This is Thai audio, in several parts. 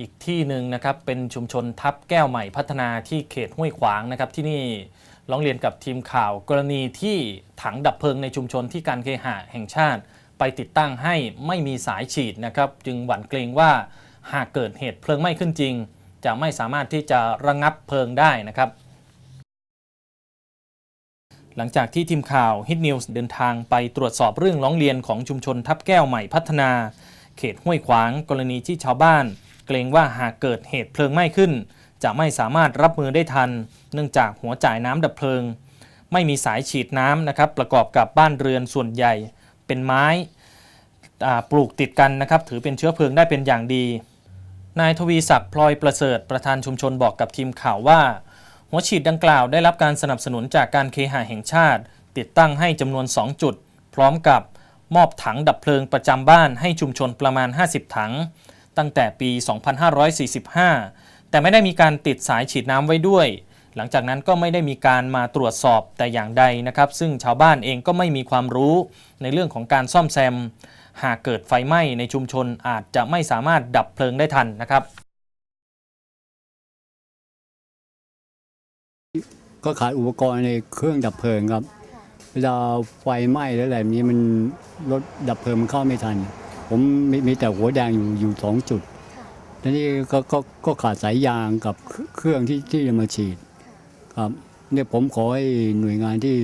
อีกที่หนึ่งนะครับเป็นชุมชนทับแก้วใหม่พัฒนาที่เขตห้วยขวางนะครับที่นี่ร้องเรียนกับทีมข่าวกรณีที่ถังดับเพลิงในชุมชนที่การเคหะแห่งชาติ ไปติดตั้งให้ไม่มีสายฉีดนะครับจึงหวั่นเกรงว่าหากเกิดเหตุเพลิงไหม้ขึ้นจริง จะไม่สามารถที่จะระงับเพลิงได้นะครับ หลังจากที่ทีมข่าว Hit News เดินทางไปตรวจสอบเรื่องร้องเรียนของชุมชนทับแก้วใหม่พัฒนา เขตห้วยขวาง กรณีที่ชาวบ้าน เกรงว่าหากเกิดเหตุเพลิงไหม้ขึ้น จะไม่สามารถรับมือได้ทัน เนื่องจากหัวจ่ายน้ำดับเพลิง ไม่มีสายฉีดน้ำนะครับประกอบกับบ้านเรือนส่วนใหญ่ เป็นไม้ปลูกติดกันนะครับถือเป็นเชื้อเพลิงได้เป็นอย่างดี นายทวีศักดิ์พลอยประเสริฐประธานชุมชนบอกกับทีมข่าวว่า หัวฉีดดังกล่าวได้รับการสนับสนุนจากการเคหะแห่งชาติ ติดตั้งให้จำนวน 2 จุด พร้อมกับมอบถังดับเพลิงประจำบ้านให้ชุมชนประมาณ 50 ถัง ตั้งแต่ปี 2545 แต่ไม่ได้มีการติดสายฉีดน้ำไว้ด้วย หลังจากนั้นก็ไม่ได้มีการมาตรวจสอบแต่อย่างใดนะครับ ซึ่งชาวบ้านเองก็ไม่มีความรู้ในเรื่องของการซ่อมแซม หากเกิดไฟไหม้ในชุมชนอาจจะไม่สามารถดับเพลิงได้ทันนะครับ ก็ขาดอุปกรณ์ในเครื่องดับเพลิงครับ เวลาไฟไหม้แล้วอะไรแบบนี้มันรถดับเพลิงมันเข้าไม่ทัน ผมมีมีแต่หัวแดงอยู่อยู่สองจุดทีนี้ก็ก็ก็ขาดสายยางกับเครื่องที่ที่จะมาฉีดครับเนี่ยผมขอให้หน่วยงานที่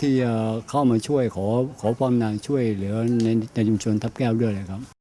ที่เอ่อเข้ามาช่วยขอขอความนางช่วยเหลือในในชุมชนทับแก้วด้วยเลยครับ